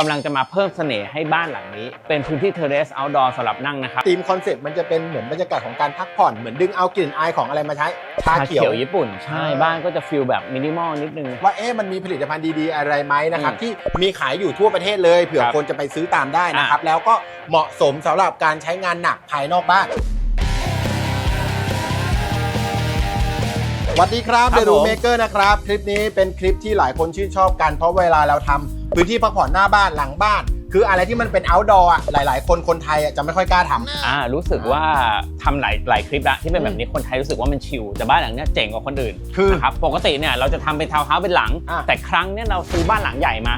กำลังจะมาเพิ่มเสน่ห์ให้บ้านหลังนี้ เป็นพื้นที่เทเรส o อ t ดอร์สำหรับนั่งนะครับธีมคอนเซ็ปต์มันจะเป็นเหมือนบรรยากาศของการพักผ่อนเหมือนดึงเอากลิ่นอายของอะไรมาใช้ชาเขียวญี่ปุ่น ใช่บ้านก็จะฟิลแบบมินิมอลนิดนึง ว่าเอ๊ะมันมีผลิตภัณฑ์ดีๆ อะไรไหมนะครับ อืมที่มีขายอยู่ทั่วประเทศเลยเผื่อครับคนจะไปซื้อตามได้นะครับ แล้วก็เหมาะสมสำหรับการใช้งานหนักภายนอกบ้านสวัสดีครับครัเดบรูผม เมเกอร์นะครับ คลิปนี้เป็นคลิปที่หลายคนชื่นชอบกันเพราะเวลาเราทำ พื้นที่พักผ่อนหน้าบ้านหลังบ้าน คืออะไรที่มันเป็น outdoor อะหลาย ๆ คนคนไทยอะจะไม่ค่อยกล้าทำ อ่ารู้สึกว่าทำหลายหลายคลิปละที่เป็นแบบนี้คนไทยรู้สึกว่ามันชิลแต่บ้านหลังเนี้ยเจ๋งกว่าคนอื่นคือนะครับปกติเนี่ยเราจะทำเป็นทาวน์เฮาส์เป็นหลัง อะ แต่ครั้งเนี้ยเราซื้อบ้านหลังใหญ่มา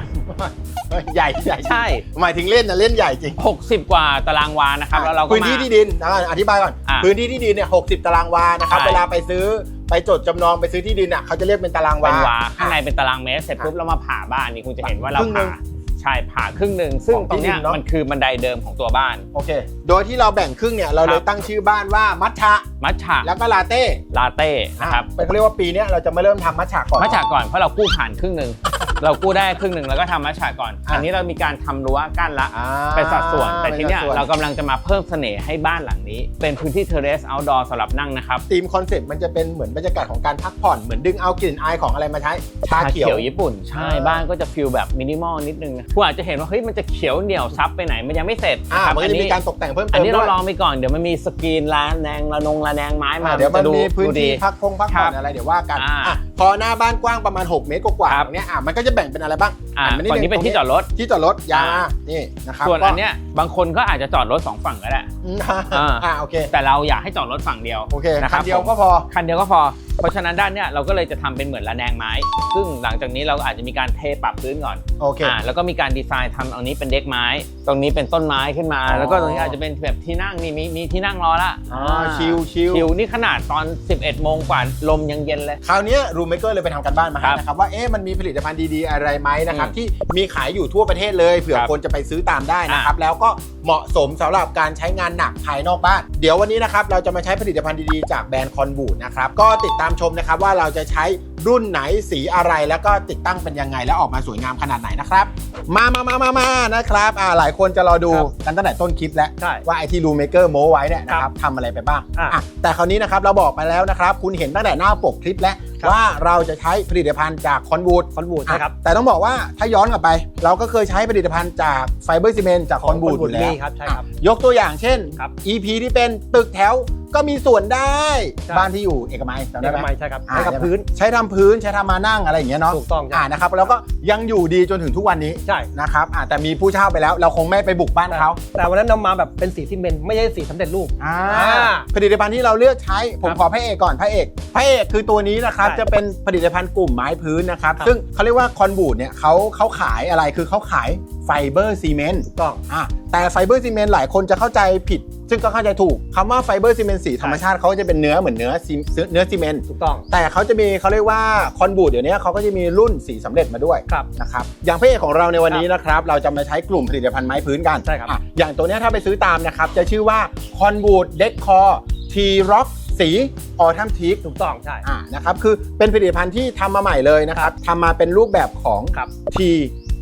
ใหญ่ใหญ่ใช่ หมายถึงเล่นนะเล่นใหญ่จริง60 กว่าตารางวานะครับแล้วเราก็พื้นมา ที่ที่ดินนะอธิบายก่อน อะพื้นที่ที่ดินเนี่ยหกตารางวานะครับ ใช่ เวลาไปซื้อ ไปจดจำนองไปซื้อที่ดินอะเขาจะเรียกเป็นตารางวาเป็นวาข้างในเป็นตารางเมตรเสร็จปุ๊บเรามาผ่าบ้านนี่คุณจะเห็นว่าเราครึ่งหนึ่ผ่างใช่ผ่าครึ่งหนึ่งซึ่งของตรงเนี้ยที่ดินเนอะมันคือบันไดเดิมของตัวบ้านโอเค โดยที่เราแบ่งครึ่งเนี่ยเราเลคยรับตั้งชื่อบ้านว่ามัทฉะมัชฉะแล้วก็ลาเต้ลาเต้นะครับอะเป็นเรียกว่าปีเนี้ยเราจะมาเริ่มทำมัทฉะก่อนมัชฉะก่อนเพราะเรากู้ผ่านครึ่งหนึ่งเรากู้ได้ครึ่งหนึ่งแล้วก็ทำมัชฉะก่อนอะอันนี้เรามีการทำรั้วกั้นละอ่าเป็นสัดส่วน แต่ทีเนี้ยป็สัดส่วนเรากำลังจะมาเพิ่มเสน่ห์ให้บ้านหลังนี้ เป็นพื้นที่เทเรส o อ t ดอร์สำหรับนั่งนะครับธีมคอนเซ็ปต์มันจะเป็นเหมือนบรรยากาศของการพักผ่อน เหมือนดึงเอากลิ่นอายของอะไรมาใช้ ชาเขียวญี่ปุ่น ใช่อ่าบ้านก็จะฟิลแบบมินิมอลนิดนึงนะคุณอาจจะเห็นว่าเฮ้ยมันจะเขียวเหนียวซับไปไหนมันยังไม่เสร็จอ่าครับมันก็จะมีการตกแต่งเพิ่มอัเตินมนี้ด้เราวยลองไปก่อนเดี๋ยวมันมีสกรีนร้านแนงระนงระแนงไม้มาอะเดี๋ยวมันจะมีพื้นดูที่ดี พักพงพักผ่อนครับอะไรเดี๋ยวว่ากันอ่า อะ พอหน้าบ้านกว้างประมาณ 6 เมตรกว่าครับๆตรงเนี้ยอะมันก็จะแบ่งเป็นอะไรบ้างอ่าหัมาดฝั่งนี้เป็นที่จอดรถ ที่จอดรถยาวอ่ามานี่นะครับส่วนก็อันเนี้ยบางคนก็อาจจะจอดรถสองฝั่งก็ได้อืมอ่าอ่าโอเค แต่เราอยากให้จอดรถฝั่งเดียวโอเคนะครับคันเดียวผมก็พอคันเดียวก็พอ เพราะฉะนั้นด้านเนี้ยเราก็เลยจะทำเป็นเหมือนระแนงไม้ ซึ่งหลังจากนี้เราอาจจะมีการเทปรับพื้นก่อนโอเคอ่าแล้วก็มีการดีไซน์ทำเอานี้เป็นเด็กไม้ ตรงนี้เป็นต้นไม้ขึ้นมาอ๋อแล้วก็ตรงนี้อาจจะเป็นแบบที่นั่งนี่มีมีที่นั่งรอละอ่าชิลชิลชิลนี่ขนาดตอน 11โมงกว่าลมยังเย็นเลยคราวเนี้รูมเมเกอร์เลยไปทำกันบ้านมาครัให้บนะครับว่าเอ๊ะมันมีผลิตภัณฑ์ดีๆอะไรไหมนะครับอืมที่มีขายอยู่ทั่วประเทศเลยเผื่อครับคนจะไปซื้อตามได้นะครับแล้วก็เหมาะสมสำหรับการใช้งานหนักภายนอกบ้าน เดี๋ยววันนี้นะครับเราจะมาใช้ผลิตภัณฑ์ดีๆจากแบรนด์คอนบูดนะครับก็ติดตามชมนะครับว่าเราจะใช้รุ่นไหนสีอะไรแล้วก็ติดตั้งเป็นยังไง และออกมาสวยงามขนาดไหนนะครับ มามามามามานะครับอ่าหลายคนจะรอดูครับกันตั้งแต่ต้นคลิปแล้วใช่ว่าไอที่รูเมเกอร์โมไว้เนี่ยนะครับทำอะไรไปบ้างอะอะแต่คราวนี้นะครับเราบอกไปแล้วนะครับ คุณเห็นตั้งแต่หน้าปกคลิปแล้วครับ ว่าเราจะใช้ผลิตภัณฑ์จากคอนบูดคอนบูดนะครับแต่ต้องบอกว่าถ้าย้อนกลับไป เราก็เคยใช้ผลิตภัณฑ์จากไฟเบอร์ซีเมนต์จากคอนบูดอยู่แล้วมีครับใช่ครับอะยกตัวอย่างเช่นครับ EP ที่เป็นตึกแถว ก็มีส่วนได้ใช่ บ้านที่อยู่เอกมัยจำได้ได้ไหไหมมใช่ครับอ่า ใช้กับพื้น ใช้ทำพื้นใช้ทำมานั่งอะไรอย่างเงี้ยเนาะถูกต้องอ่าใช่นะครับแล้วก็ยังอยู่ดีจนถึงทุกวันนี้ใช่ นะครับอ่าแต่มีผู้เช่าไปแล้ว เราคงไม่ไปบุกบ้านเขาแต่วันนั้นนำมาแบบเป็นสีซีเมนต์ไม่ใช่สีสำเร็จรูป อ่าอ่าผลิตภัณฑ์ที่เราเลือกใช้ผมครับขอพระเอกก่อนพระเอกพระเอกคือตัวนี้นะครับใช่จะเป็นผลิตภัณฑ์กลุ่มไม้พื้นนะครับครับ ซึ่งเขาเรียกว่าคอนบูดเนี่ยเขาเขาขายอะไรคือเขาขายไฟเบอร์ซีเมนต์ ถูกต้อง อะแต่ไฟเบอร์ซีเมนต์หลายคนจะเข้าใจผิด ซึ่งก็เข้าใจถูกคำว่าไฟเบอร์ซีเมนต์สีธรรมชาติเขาจะเป็นเนื้อเหมือนเนื้อซีเนื้อซีเมนต์ถูกต้อง แต่เขาจะมีเขาเรียกว่าคอนบูดเดี๋ยวนี้เขาก็จะมีรุ่นสีสำเร็จมาด้วยครับ นะครับอย่างพระเอกของเราในวันนี้นะครับเราจะมาใช้กลุ่มผลิตภัณฑ์ไม้พื้นกันใช่ครับอะอย่างตัวเนี้ยถ้าไปซื้อตามนะครับจะชื่อว่าคอนบูดเด็กคอทีร็อกสีออทัมทีก ถูกต้องใช่ อ่านะครับคือเป็นผลิตภัณฑ์ที่ทำมาใหม่เลยนะครับทำมาเป็นรูปแบบของครับ ที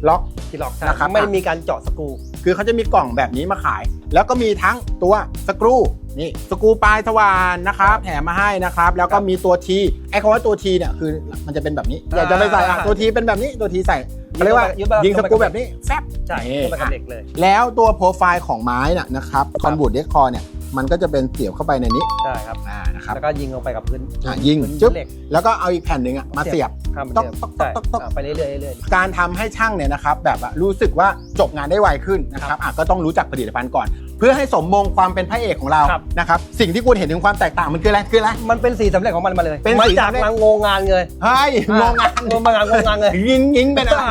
ล็อก ที่หลอกใช่นะครับ ไม่มีการเจาะสกรู คือเขาจะมีกล่องแบบนี้มาขาย แล้วก็มีทั้งตัวสกรูนี่สกรูปลายทวารนะครับแถมมาให้นะครับ แล้วก็มีตัวทีไอ้คำว่าตัวทีเนี่ยคือมันจะเป็นแบบนี้อยากจะไปใส่อะตัวทีเป็นแบบนี้ตัวทีใส่เขาเรียกว่ายิงสกรูแบบนี้แฟบใช่นี่เข้ามากับเด็กเลย แล้วตัวโปรไฟล์ของไม้น่ะนะครับคอนบูดเดคคอเนี่ยมันก็จะเป็นเสียบเข้าไปในนี้ใช่ครับอ่านะครับแล้วก็ยิงลงไปกับพื้นอะยิงพื้นจึ๊บเหล็กแล้วก็เอาอีกแผ่นหนึ่งอะมาเสียบ ข้ามเหมือนต๊อกเดิมต๊อกใช่ต๊อกต๊อกอะไปเรื่อยๆเรื่อยการทำให้ช่างเนี่ยนะครับแบบว่ารู้สึกว่าจบงานได้ไวขึ้นนะครับอะก็ต้องรู้จักผลิตภัณฑ์ก่อน เพื่อให้สมมงความเป็นพระเอกของเราครับนะครับสิ่งที่คุณเห็นถึงความแตกต่างมันคืออะไรคืออะไร ๆมันเป็นสีสำเร็จของมันมาเลยเป็นมาสีจากสำเร็จ งานโงงานเลยเฮ้ยโรงงานโงงานโงงานเลย ยิงยิงเป็นอะไร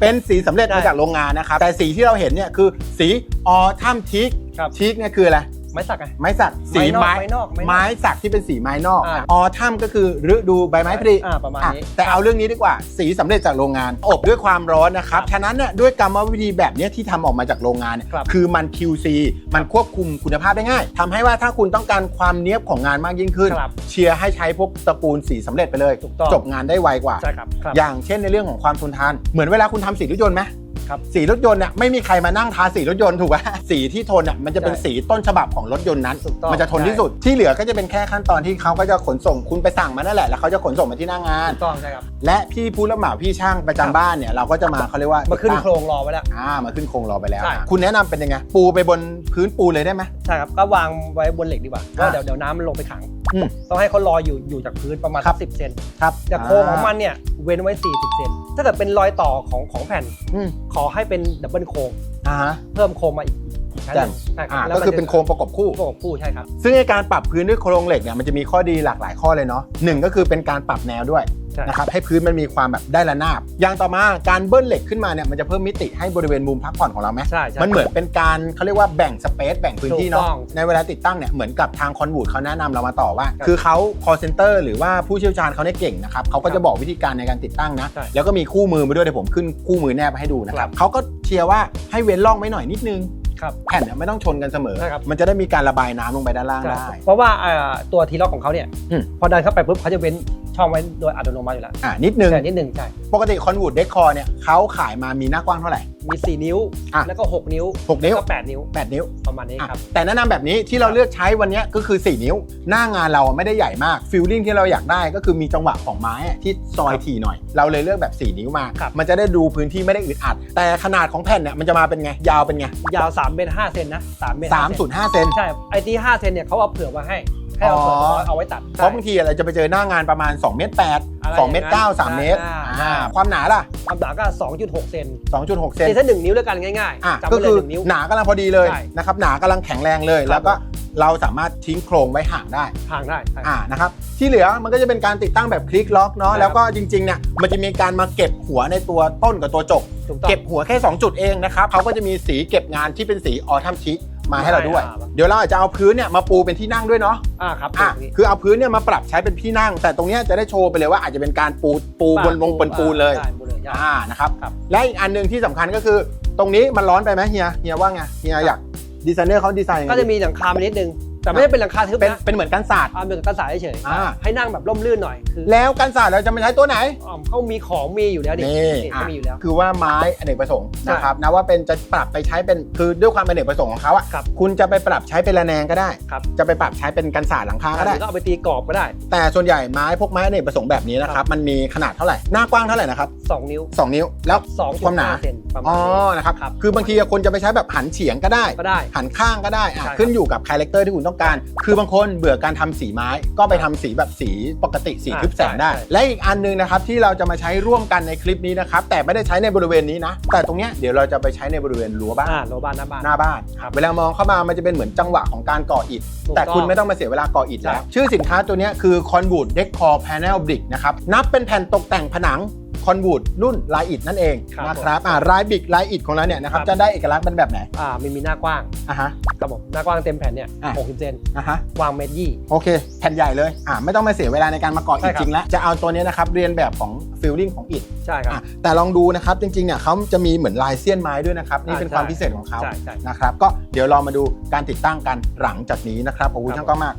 เป็นสีสำเร็จมาใช่จากโรงงานนะครับ แต่สีที่เราเห็นเนี่ยคือสีออทัมทีกครับ ทีกเนี่ยคืออะไร ไม้สักไง ไม้สักสีไม้ไม้นอกไม้นอกไม้สักที่เป็นสีไม้นอกอ่า ออทัมก็คือฤดูใบไม้ผลิ อ่าประมาณอะนี้แต่เอาเรื่องนี้ดีกว่า สีสำเร็จจากโรงงาน อบด้วยความร้อนนะครับ ฉะนั้นเนี่ยด้วยกรรมวิธีแบบเนี้ยที่ทำออกมาจากโรงงานเนี่ยครับคือมัน QC มันควบคุมคุณภาพได้ง่ายทำให้ว่าถ้าคุณต้องการความเนี้ยบของงานมากยิ่งขึ้น ครับเชียร์ให้ใช้พวกตระกูลสีสำเร็จไปเลย ถูกต้อง จบงานได้ไวกว่า ใช่ครับครับ อย่างเช่นในเรื่องของความทนทาน เหมือนเวลาคุณทำสีรถยนต์ไหม ครับสีรถยนต์เนี่ยไม่มีใครมานั่งทาสีรถยนต์ถูกไหมสีที่ทนอะมันจะเป็นใช่สีต้นฉบับของรถยนต์นั้น ถูกต้องมันจะทนที่สุดที่เหลือก็จะเป็นแค่ขั้นตอนที่เขาก็จะขนส่งคุณไปสั่งมานั่นแหละแล้วเขาจะขนส่งมาที่หน้างาน ถูกต้องใช่ครับ และพี่ผู้รับเหมาพี่ช่างประจำบ้านเนี่ยเราก็จะมาเขาเรียกว่ามาขึ้นติดโคตั้รงรอไว้แล้ว อ่ามาขึ้นโครงรอไปแล้ว ใช่อะคุณแนะนำเป็นยังไงปูไปบนพื้นปูเลยได้ไหม ใช่ครับ ก็วางไว้บนเหล็กดีกว่าเพราะอ่าเดี๋ยวเดี๋ยวน้ำมันลงไปขัง อืมต้องให้เขาลอยอยู่อยู่จากพื้นประมาณครับ สิบเซนครับแต่โครงของมันเนี่ยเว้นไว้40เซนถ้าเกิดเป็นรอยต่อของของแผ่นอืม ขอให้เป็นดับเบิลโครงอ่าฮะ เพิ่มโครงมาอีกอีกชั้นหนึ่งใช่ครัอ่าบแล้วก็มัคือเป็นโครงประกบคู่โครงคู่ใช่ครับ ซึ่งในการปรับพื้นด้วยโครงเหล็กเนี่ยมันจะมีข้อดีหลากหลายข้อเลยเนาะหนึ่งก็คือเป็นการปรับแนวด้วยใช่ นะครับให้พื้นมันมีความแบบได้ระนาบ อย่างต่อมาการเบิ้ลเหล็กขึ้นมาเนี่ยมันจะเพิ่มมิติให้บริเวณมุมพักผ่อนของเราไหมใช่ใช่มันเหมือนเป็นการเขาเรียกว่าแบ่งสเปซแบ่งพื้นที่เนาะถูกต้องในเวลาติดตั้งเนี่ยเหมือนกับทางคอนวูดเขาแนะนำเรามาต่อว่าครับคือเขา call center หรือว่าผู้เชี่ยวชาญเขาเนี่ยเก่งนะครับเขาก็จะบอกวิธีการในการติดตั้งนะใช่แล้วก็มีคู่มือมาด้วยเดี๋ยวผมขึ้นคู่มือแนบให้ดูนะคครัรับบเขาก็เชียร์ว่าให้เว้นร่องไว้หน่อยนิดนึง ครับแผ่นเนี่ยไม่ต้องชนกันเสมอ ใช่ครับ มันจะได้มีการระบายน้ำลงไปด้านล่างใช่ได้ เพราะว่าเอ่อตัวทีล็อกของเขาเนี่ยอืม พอดันเข้าไปปุ๊บเขาจะเว้นช่องไว้โดยอัตโนมัติอยู่แล้วอ่านิดนึง แต่นิดหนึ่งใช่ปกติคอนวูดเดคคอเนี่ยเขาขายมามีหน้ากว้างเท่าไหร่มี 4 นิ้ว อะแล้วก็ 6 นิ้วหกนิ้ว แล้วก็8นิ้ว 8 นิ้วประมาณนี้อะครับ แต่แนะนำแบบนี้ที่เราเลือกใช้วันเนี้ยก็คือ 4 นิ้ว หน้างานเราไม่ได้ใหญ่มากฟิลลิ่งที่เราอยากได้ก็คือมีจังหวะของไม้อะที่ซอยถี่หน่อย เราเลยเลือกแบบ 4 นิ้วมา ครับ มันจะได้ดูพื้นที่ไม่ได้อึดอัด แต่ขนาดของแผ่นเนี่ยมันจะมาเป็นไง ยาวเป็นไงยาว3เมตร5เซนนะ3เมตร5เซน3.5เซนใช่ไอที่5เซนเนี่ยเขาเอาเผื่อมาให้ ให้เราเผื่ออ๋อเอาไว้ตัดเพราะบางทีเราจะไปเจอหน้างานประมาณ2เมตรอะไร8 2เมตรอย่างนั้น9 3 เมตรอ่าอ่าความหนาล่ะคำด่าก็ 2.6 เซน2.6 เซนเซนถ้าหนึ่งนิ้วแล้วกันง่ายอะๆจำก็ไว้เลคืยอหนึ่งนิ้วหนากำลังพอดีเลยใช่นะครับหนากำลังแข็งแรงเลยครับแล้วก็เราสามารถทิ้งโครงไว้ห่างได้ห่างได้ใช่อ่านะครับที่เหลือมันก็จะเป็นการติดตั้งแบบคลิกล็อกเนาะใช่ครับแล้วก็จริงๆเนี่ยมันจะมีการมาเก็บหัวในตัวต้นกับตัวจบถูกต้องเก็บหัวแค่ 2 จุดเองนะครับเขาก็จะมีสีเก็บงานที่เป็นสีออทัมชิ มาให้เราด้วยอ่าเดี๋ยวเราอาจจะเอาพื้นเนี่ยมาปูเป็นที่นั่งด้วยเนาะอ่าครับอะตรงนี้คือเอาพื้นเนี่ยมาปรับใช้เป็นที่นั่ง แต่ตรงเนี้ยจะได้โชว์ไปเลยว่าอาจจะเป็นการปูปูบนลงบนปูนเลยได้ปูนเลยใช่อ่านะครับครับและอีกอันหนึ่งที่สำคัญก็คือ ตรงนี้มันร้อนไปไหมเฮียเฮียว่าไงเฮียอยากดีไซเนอร์เขาดีไซน์ยังไงก็จะมีหลังคามานิดนึง แต่ไม่ได้เป็นหลังคาทึบเป็นนะเป็นเหมือนกันศาสตร์อ่าเป็นกันสายเฉยๆอ่า ให้นั่งแบบร่มรื่นหน่อยคือแล้วกันศาสตร์เราจะมาใช้ตัวไหนอ่าเขามีของมีอยู่แล้วดินี่เขามีอยู่แล้ว คือว่าไม้อเนกประสงค์ใช่นะครับนะว่าเป็นจะปรับไปใช้เป็นคือด้วยความอเนกประสงค์ของเขาอะครับ คุณจะไปปรับใช้เป็นระแนงก็ได้ ครับ จะไปปรับใช้เป็นกันศาสตร์หลังคาก็หได้รือก็เอาไปตีกรอบก็ได้ แต่ส่วนใหญ่ไม้พวกไม้อเนกประสงค์แบบนี้นะครับมันมีขนาดเท่าไหร่หน้ากว้างเท่าไหร่นะครับ2 นิ้ว2นิ้วแล้ว2ความหนาเซนประมาอ๋ณอนี้นะครับครับคือบางทีคนจะไปใช้แบบหันเฉียงก็ได้ ก็ได้ หันข้างก็ได้อะใช่ครับ ขึ้นอยู่กับคาแรคเตอร์ที่คุณต้องการ คือบางคนเบื่อการทำสีไม้ ก็ไปทำสีแบบสีปกติสีอ่าทึบแสงได้ ใช่ใช่ และอีกอันหนึงนะครับที่เราจะมาใช้ร่วมกันในคลิปนี้นะครับ แต่ไม่ได้ใช้ในบริเวณนี้นะ แต่ตรงเนี้ยเดี๋ยวเราจะไปใช้ในบริเวณรั้วบ้าน อ่าโรบานหน้าบ้าน หน้าบ้าน ครับเวลามองเข้ามามันจะเป็นเหมือนจังหวะของการก่ออิฐ ถูกแต่คุณต้องไม่ต้องมาเสียเวลาก่ออิฐใช่ แล้ว ชื่อสินค้าตัวเนี้ยคือ Conwood Decor Panel Brick นะครับ นับเป็นแผ่นตกแต่งผนัง Conwood รุ่นลายอิฐนั่นเองครับนะครับอ่าลายบิกลายอิฐของเราเนี่ยนะครับครับ จะได้เอกลักษณ์เป็นแบบไหนอ่ามีมีหน้ากว้างอะฮะ ครับผมหน้ากว้างเต็มแผ่นเนี่ยอะ 60เซนอะฮะวางเมตรยี่ โอเค แผ่นใหญ่เลย อ่าไม่ต้องมาเสียเวลาในการมาก่อใช่อิฐครับ จริงแล้ว จะเอาตัวเนี้ยนะครับ เรียนแบบของฟิลลิ่งของอิฐใช่ครับ อะแต่ลองดูนะครับ จริงๆ เนี่ยเขาจะมีเหมือนลายเสี้ยนไม้ด้วยนะครับ นี่อ่าเป็นความใช่พิเศษของเขา ใช่ใช่ นะครับ ก็เดี๋ยวเรามาดูการติดตั้งกันหลังจากนี้นะครับ ขอบคุณครับ ช่างกล้องมาก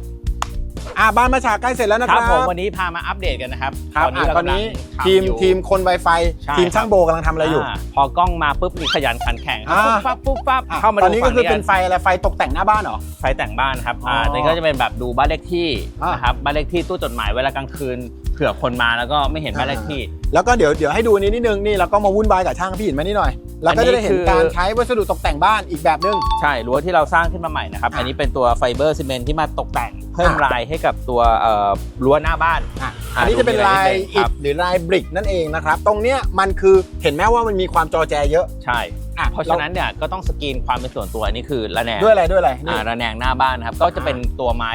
อ่าบ้านมาฉากใกล้เสร็จแล้วนะคครัรับบผมวันนี้พามาอัปเดตกันนะครับครับอะตอนนี้เรากำลังทีมทำอยู่ ทีมคน Wi-Fi ใช่ ทีมช่างโบกำลังทำอะไรอยู่าพอกล้องมาปุ๊บมีขยันขันแข่งอ่า ปุ๊บปั๊บปุ๊บปั๊บอะเข้ามาตดูอนนี้ก็ฝั่งคือนี้เป็นไฟอะไรไฟตกแต่งหน้าบ้านเหรอ ไฟแต่งบ้านครับอ๋ออ่อ่านี่ก็จะเป็นแบบดูบ้านเลขที่อ่าน นะครับบ้านเลขที่ตู้จดหมายเวลากลางคืนเผื่อคนมาแล้วก็ไม่เห็นบ้านเลขที่ แล้วก็เดี๋ยวเดี๋ยวให้ดูอันนี้นิดนึงนี่เราก็มาวุ่นวายกับช่างพี่หินมานี่หน่อย เราก็จะได้เห็นอันนี้คือการใช้วัสดุตกแต่งบ้านอีกแบบนึง ใช่รั้วที่เราสร้างขึ้นมาใหม่นะครับอะอันนี้เป็นตัวไฟเบอร์ซีเมนต์ที่มาตกแต่งเพิ่มอะลายให้กับตัวเอ่อรั้วหน้าบ้านอะอะอันนี้จะเป็นลายดูมีอะไรนิดนึงอิครัฐบหรือลายบริกนั่นเองนะครับ ตรงเนี้ยมันคือเห็นไหมว่ามันมีความจอแจเยอะ ใช่อะเพราะฉะนั้นเนี่ยก็ต้องสกรีนความเป็นส่วนตัวอันนี้คือระแนงด้วยอะไรด้วยอะไรนี่อ่าระแนงหน้าบ้านนะครับก็จะเป็นตัวไม้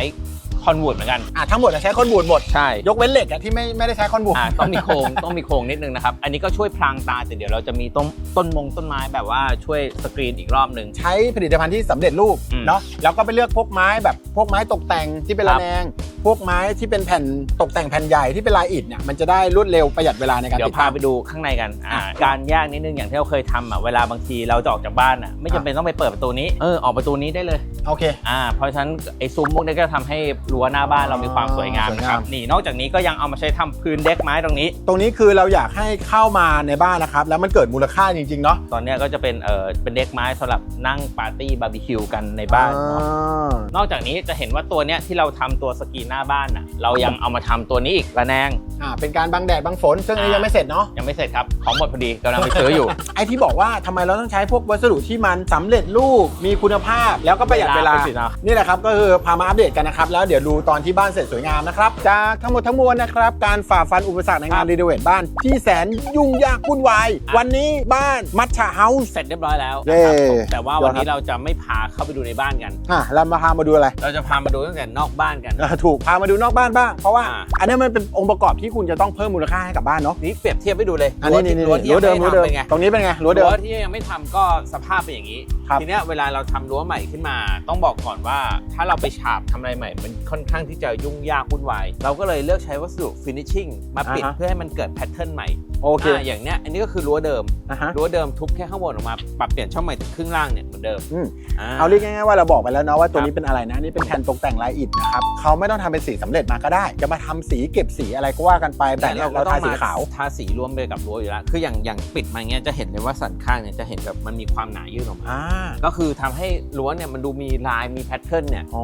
คอนวูดเหมือนกัน อะทั้งหมดจะใช้คอนบูดหมด ใช่ยกเว้นเหล็กอะที่ไม่ไม่ได้ใช้คอนบูดอ่าต้องมีโครงต้องมีโครงนิดนึงนะครับ อันนี้ก็ช่วยพรางตาแต่เดี๋ยวเราจะมีต้นต้นมงต้นไม้แบบว่าช่วยสกรีนอีกรอบหนึ่ง ใช้ผลิตภัณฑ์ที่สำเร็จรูปอืมเนาะแล้วก็ไปเลือกพวกไม้แบบพวกไม้ตกแต่งที่เป็นครัระบแนง พวกไม้ที่เป็นแผ่นตกแต่งแผ่นใหญ่ที่เป็นลายอิฐเนี่ยมันจะได้รวดเร็วประหยัดเวลาในการเดี๋ยติวดพาตั้ง ไปดูข้างในกันอ่าอะการแยกนิดนึงอย่างที่เราเคยทำอะเวลาบางทีเราจะออกจากบ้านอะไม่จำเป็นต้องไปเปิดประตูนี้เออออกประตูนี้ได้เลยโอเค อ่าเพราะฉะนั้นไอ้ซุ้มพวกนี้ก็ทำให้รั้วรั้วหน้าบ้านเรามีความสวยงามสวยนะงาม ครับนี่นอกจากนี้ก็ยังเอามาใช้ทำพื้นเด็กไม้ตรงนี้ ตรงนี้คือเราอยากให้เข้ามาในบ้านนะครับ แล้วมันเกิดมูลค่าจริง ๆ เนาะตอนเนี้ยก็จะเป็นเออเป็นเด็กไม้สำหรับนั่งปาร์ตี้บาร์บีคิวกันในบ้านเนาะ อ่า นอกจากนี้จะเห็นว่าตัวเนี้ยที่เราทำตัวสกรีนหน้าบ้านน่ะเรายังเอามาทำตัวนี้อีกระแนง อ่าเป็นการบังแดดบังฝน ซึ่งอันนี้ยังไม่เสร็จเนาะยังไม่เสร็จครับ ของหมดพอดีกำลังไปซื้ออยู่ ไอที่บอกว่าทำไมเราต้องใช้พวกวัสดุที่มันสำเร็จรูปมีคุณภาพ แล้วก็ประหยัดเวลา เวลาไปสินะ นี่แหละครับ ก็คือพามาอัปเดตกันนะครับ แล้วเดี๋ยวดูตอนที่บ้านเสร็จสวยงามนะครับ จากทั้งหมดทั้งมวลนะครับ การฝ่าฟันอุปสรรคในงานรีโนเวทบ้านที่แสนยุ่งยากวุ่นวาย วันนี้บ้านมัชชาเฮาส์ เสร็จเรียบร้อยแล้วเย้นะครับผมแต่ว่าวันยอดครันี้บเราจะไม่พาเข้าไปดูในบ้านกัน อะเรามาพามาดูอะไร เราจะพามาดูตั้งแต่นอกบ้านกันเออถูกพามาดูนอกบ้านบ้าง เพราะว่าอ่า อันนี้มันเป็นองค์ประกอบที่คุณจะต้องเพิ่มมูลค่าให้กับบ้านเนาะนี่เปรียบเทียบให้ดูเลยอันนี้นี่นี่รั้วที่รั้วเดิมยังรั้วไม่เดิมทำเป็นไงตรงนี้เป็นไงรั้วเดิม รั้วที่ยังไม่ทำก็สภาพเป็นอย่างนี้ ครับ ทีเนี้ยเวลาเราทำรั้วใหม่ขึ้นมา ต้องบอกก่อนว่าถ้าเราไปฉาบทำอะไรใหม่มันค่อนข้างที่จะยุ่งยากวุ่นวายเราก็เลยเลือกใช้วัสดุ finishing มาปิดอ่าฮะ เพื่อให้มันเกิดแพทเทิร์นใหม่ โอเคอ่าอย่างเนี้ยอันนี้ก็คือรั้วเดิม อะฮะ รั้วเดิมทุบแค่ข้างบนออกมา ปรับเปลี่ยนช่องใหม่ถึงครึ่งล่างเนี่ยเหมือนเดิมอืมาเอาเรียกง่ายๆว่าเราบอกไปแล้วเนาะว่าตัวนี้เป็นอะไรนะนี่เป็นแผ่นตกแต่งลายอิฐนะครับเขาไม่ต้องทำเป็นสีสำเร็จมาก็ได้ จะมาทำสีเก็บสีอะไรก็ว่ากันไปแต่เนี่ยเราทาสีขาว ทาสีรวมไปกับรั้วอยู่แล้ว คืออย่างอย่างปิดมาเงี้ยจะเห็นเลยว่าสันข้างเนี่ยจะเห็นแบบมันมีความหนายื่นออกมา อ่าก็คือทำให้รั้วเนี่ยมันดูมีลายมีแพทเทิร์นเนี่ย อ๋อ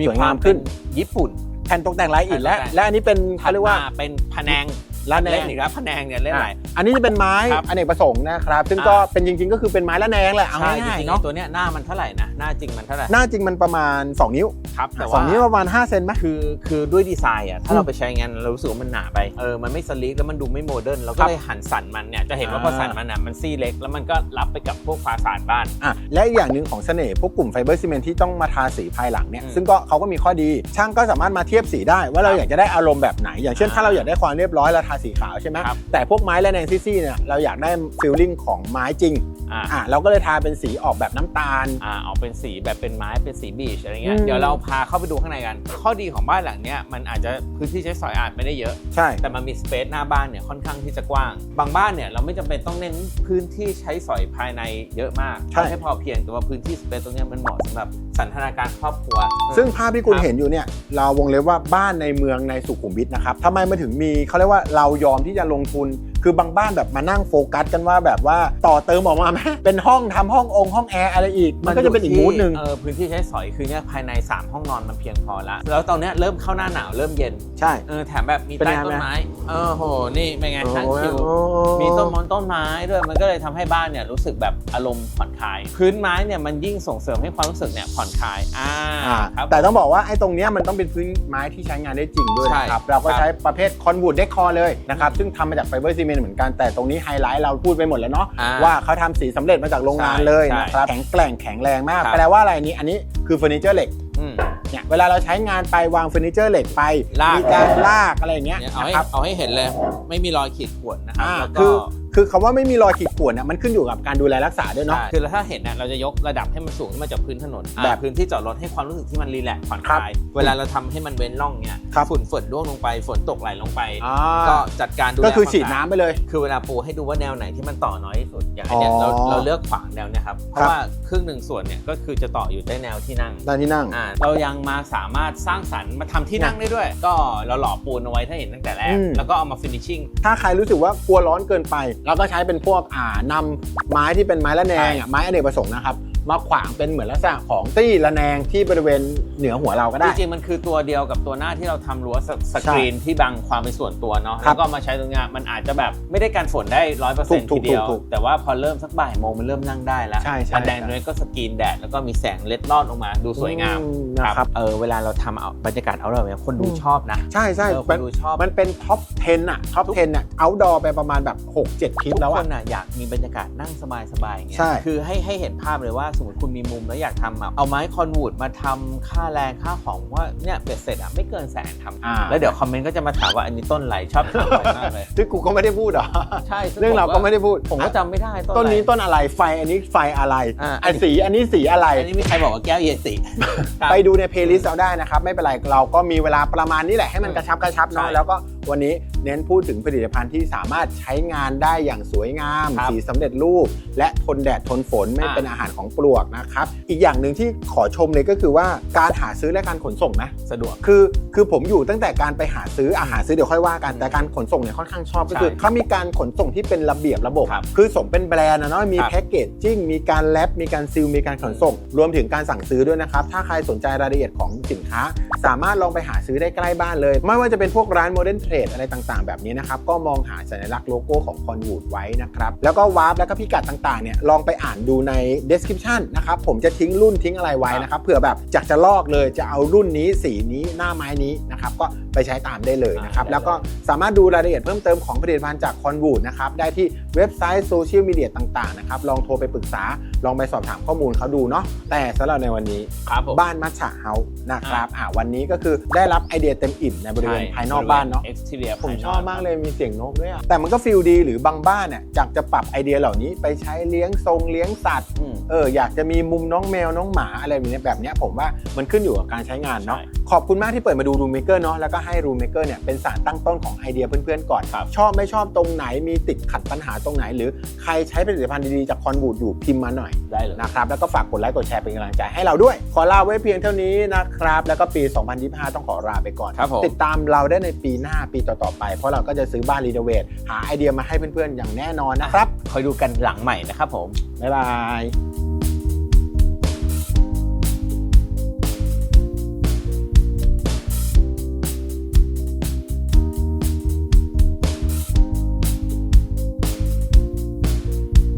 มีสวยาวมคางมขึ้นเป็นญี่ปุ่น แผ่นตกแต่งลายอิฐและแผ่นตกแต่งและอันนี้เป็นเขาเรียกว่า ถัดมเป็นผนง ละแนเล่งนอีกแล้วผนงเนี่ยเล่นอะไรอะอันนี้จะเป็นไม้ครับ อเนกประสงค์นะครับ ซึ่งก็อ่าเป็นจริงๆ ก็คือเป็นไม้ละแนงแหละเอาใช่จง่ายริงๆๆเนาะตัวเนี้ยหน้ามันเท่าไหร่นะหน้าจริงมันเท่าไหร่หน้าจริงมันประมาณ 2 นิ้วครับแต่สอว่างนิ้วประมาณ5เซนไหม คือคือด้วยดีไซน์อะถ้าอืมเราไปใช้งานเรารู้สึกว่ามันหนาไปเออมันไม่สลีกแล้วมันดูไม่โมเดิร์นเราคก็รับเลยหันสันมันเนี่ยจะเห็นว่าพออ่าสันมันอะมันซี่เล็กแล้วมันก็รับไปกับพวกฟาสาดบ้าน อะและอีกอย่างหนึ่งของเสน่ห์พวกกลุ่มไฟเบอร์ซีเมนต์ที่ต้องมาทาสีภายหลังเนี่ยอืมซึ่งก็เขาก็มีข้อดี ช่างก็สามารถมาเทียบสีได้ว่าเราครับอยากจะได้อารมณ์แบบไหน อย่างเช่นอ่าถ้าเราอยากได้ความเรียบร้อยเราทาสีขาวใช่ไหมครับแต่พวกไม้และแนงซี่ๆเนี่ยเราอยากได้ฟีลลิ่งของไม้จริง อ่าอะเราก็เลยทาเป็นสีออกแบบน้ำตาลอ่าออกเป็นสีแบบเป็นไม้เป็นสีบีชอะไรเงี้ยอืมเดี๋ยวเราพาเข้าไปดูข้างในกัน ข้อดีของบ้านหลังเนี้ยมันอาจจะพื้นที่ใช้สอยอาจไม่ได้เยอะใช่แต่มันมีสเปซหน้าบ้านเนี่ยค่อนข้างที่จะกว้าง บางบ้านเนี่ยเราไม่จำเป็นต้องเน้นพื้นที่ใช้สอยภายในเยอะมากใช่เอาให้พอเพียงแต่ว่าพื้นที่สเปซตรงเนี้ยมันเหมาะสำหรับสันทนาการครอบครัว ซึ่งภาพที่คุณครับเห็นอยู่เนี่ยเราวงเล็บว่าบ้านในเมืองในสุขุมวิทนะครับทำไมมันถึงมีเขาเรียกว่าเรายอมที่จะลงทุน คือบางบ้านแบบมานั่งโฟกัสกันว่าแบบว่าต่อเติมออกมาไหมเป็นห้องทำห้ององค์ห้องแอร์อะไรอีก มันก็จะเป็นอีกมูดหนึ่งเออพื้นที่ใช้สอยคือเนี่ยภายใน 3 ห้องนอนมันเพียงพอละแล้วตอนเนี้ยเริ่มเข้าหน้าหนาวเริ่มเย็นใช่เออแถมแบบมีเป็นใต้ไงต้นไหมไม้เออโหนี่เป็นไงนั่งชิวโอ้โหมีต้นมอนต้นไม้ด้วยมันก็เลยทำให้บ้านเนี่ยรู้สึกแบบอารมณ์ผ่อนคลาย พื้นไม้เนี่ยมันยิ่งส่งเสริมให้ความรู้สึกเนี่ยผ่อนคลายอ่าอ่าครับแต่ต้องบอกว่าไอ้ตรงเนี้ยมันต้องเป็นพื้นไม้ที่ใช้งานได้จริงด้วยนะครับใช่เราก็ครับใช้ประเภทคอนวูดเดคคอเลยนะครับซึ่งทำมาจากไฟเบอร์ซีเมนต์เหมือนกันแต่ตรงนี้ไฮไลท์เราพูดไปหมดแล้วเนาะอ่ว่าเขาทำสีสำเร็จมาจากโรงงานใช่เลยใช่นะครับแข็งแกร่งแข็งแรงมากครับ แปลว่าอะไรนี้อันนี้คือเฟอร์นิเจอร์เหล็กอืม เนี่ยเวลาเราใช้งานไปวางเฟอร์นิเจอร์เหล็กไปลาก มีการลากอะไรอย่างเงี้ยเนี่ยเอาให้นะครับ เอาให้เห็นเลย ไม่มีรอยขีดข่วนนะครับอ่าแล้วคืก็อ คือคำว่าไม่มีรอยขีดข่วนเนี่ยมันขึ้นอยู่กับการดูแลรักษาด้วยเนาะ ใช่คือถ้าเห็นเนี่ยเราจะยกระดับให้มันสูงขึ้นมาจากพื้นถนนอ่าแบบพื้นที่จอดรถให้ความรู้สึกที่มันรีแลกซ์ผ่อนคครับลาย เวลาเราทำให้มันเว้นร่องเนี่ยครับฝุ่นฝนร่วงลงไปฝนตกไหลลงไป อ่า ก็จัดการดูแลก็คือวามฉีดสะอาน้ำไปเลย คือเวลาปูให้ดูว่าแนวไหนที่มันต่อน้อยที่สุด อย่างอันเนี้ยเราอ๋อเราเลือกขวางแนวเนี่ยครับ เพครัราะบว่าครึ่งหนึ่งส่วนเนี่ยก็คือจะต่ออยู่ใต้แนวที่นั่งด้านที่นั่ง อ่าเรายังมาสามารถสร้างสรรค์มาทำที่นั่งได้ด้วย ก็เราหล่อปูนเอาไว้ถ้าเห็นตั้งแต่แรก อืม แล้วก็เอามาฟินิชชิ่ง ถ้าใครรู้สึกว่ากลัวร้อนเกินไปเราก็ใช้เป็นพวกอ่านำไม้ที่เป็นไม้ละแนงอะไม้อเนกประสงค์นะครับ มาขวางเป็นเหมือนลักษณะของตี้ละแนงที่บริเวณเหนือหัวเราก็จได้ริงๆมันคือตัวเดียวกับตัวหน้าที่เราทำรั้วสสกรีนที่บังความเป็นส่วนตัวเนาะครับแล้วก็มาใช้ตรงเนี้ยมันอาจจะแบบไม่ได้กันฝนได้ร้อยเปอร์ถูเซ็นกต์ถูทีกเดียว ถูกแต่ว่าพอเริ่มสักบ่ายโมงมันเริ่มนั่งได้แล้วใช่ใช่มันแดงใช่ ด้วยก็สกรีนแดดแล้วก็มีแสงเล็ดลอดลงมาดูสวยงามอืมนะครับเออเวลาเราทำเอาบรรยากาศเอาเราเนี่ยคนดูอืมชอบนะใช่ใช่เออคมันนดูชอบมันเป็นท็อป 10อะท็อป 10อะเอาดอไปประมาณแบบ 6-7 คลิปทุกแล้วคอะ นน่ะอยากมีบรรยากาศนั่งสบายๆอย่างเงี้ยใช่ คือให้ให้เห็นภาพเลยว่าสมมติคุณมีมุมแล้วอยากทำอะเอาไม้คอนวูดมาทำค่าแรงค่าของว่าเนี่ยเบ็ดเสร็จอะไม่เกินแสนทำอ่าแล้วเดี๋ยวคอมเมนต์ก็จะมาถามว่าอันนี้ต้นไหลชอบถามบ่อยมากเลยซึ่งกูก็ไม่ได้พูดหรอ ใช่ซึ่เรื่องเราก็ไม่ได้พูดผมก็จำไม่ได้ต้นนี้อะไรต้นอะไรไฟอันนี้ไฟอะไรอ่าอันสีอันนี้สีอะไร อันนี้มีใครบอกว่าแก้วเยติไปดูในเพลย์ลิสต์เราได้นะครับ ไม่เป็นไร เราก็มีเวลาประมาณนี้แหละให้มันกระชับกระชับเนาะใช่แล้วก็วันนี้เน้นพูดถึงผลิตภัณฑ์ที่สามารถใช้งานได้อย่างสวยงาม ครับสีสำเร็จรูป และทนแดดทนฝนไม่อ่า เป็นอาหารของปลวกนะครับอีกอย่างหนึ่งที่ขอชมเลยก็คือว่าการหาซื้อและการขนส่งนะสะดวกคือ คือผมอยู่ตั้งแต่การไปหาซื้ออาหารซื้อเดี๋ยวค่อยว่ากันแต่การขนส่งเนี่ยค่อนข้างชอบก็คือใช่เขามีการขนส่งที่เป็นระเบียบระบบครับคือสมเป็นแบรนด์นะเนาะมีครับแพ็กเกจจิ้งมีการแรปมีการซีลมีการขนส่ง รวมถึงการสั่งซื้อด้วยนะครับถ้าใครสนใจรายละเอียดของสินค้า สามารถลองไปหาซื้อได้ใกล้บ้านเลย ไม่ว่าจะเป็นพวกร้านโมเดิร์นเทรดอะไรต่างๆ แบบนี้นะครับก็มองหาสัญลักษณ์โลโก้ของคอนวูดไว้นะครับแล้วก็วาร์ปแล้วก็พิกัดต่างๆเนี่ยลองไปอ่านดูใน description นะครับผมจะทิ้งรุ่นทิ้งอะไรไว้นะครับเผื่อแบบอยากจะลอกเลยจะเอารุ่นนี้สีนี้หน้าไม้นี้นะครับก็ไปใช้ตามได้เลยนะครับได้เลยแล้วก็สามารถดูรายละเอียดเพิ่มเติมของผลิตภัณฑ์จากคอนวูดนะครับได้ที่เว็บไซต์โซเชียลมีเดียต่างๆนะครับลองโทรไปปรึกษาลองไปสอบถามข้อมูลเขาดูเนาะแต่สำหรับในวันนี้ครับผมบ้านมัชฉะเฮาส์นะครับอ่าวันนี้ก็คือได้รับไอเดียเต็มอิ่มในบริเวณภายนอกบ้านเนาะเอ็กซ์ทีเรียผมชอบมากเลยมีเสียงนกด้วยอะแต่มันก็ฟิลดีหรือบางบ้านเนี่ยจากจะปรับไอเดียเหล่านี้ไปใช้เลี้ยงทรงเลี้ยงสัตว์อืม เอออยากจะมีมุมน้องแมวน้องหมาอะไรแบบนี้แบบเนี้ยผมว่ามันขึ้นอยู่กับการใช้งานเนาะใช่ขอบคุณมากที่เปิดมาดูรูมเมเกอร์เนาะแล้วก็ให้รูมเมเกอร์เนี่ยเป็นสารตั้งต้นของไอเดียเพื่อนๆก่อนครับชอบไม่ชอบตรงไหนมีติดขัดปัญหาตรงไหน หรือใครใช้ผลิตภัณฑ์ดีๆจากคอนบูดอยู่พิมพ์มาหน่อยได้เลยนะครับแล้วก็ฝากกดไลค์กดแชร์เป็นกำลังใจให้เราด้วย ขอลาไว้เพียงเท่านี้นะครับแล้วก็ปี 2025 ต้องขอลาไปก่อนครับผมติดตามเราได้ในปีหน้าปีต่อๆไป เพราะเราก็จะซื้อบ้านรีโนเวทหาไอเดียมาให้เพื่อนๆอย่างแน่นอนนะครับคอยดูกันหลังใหม่นะครับผมบ๊ายบาย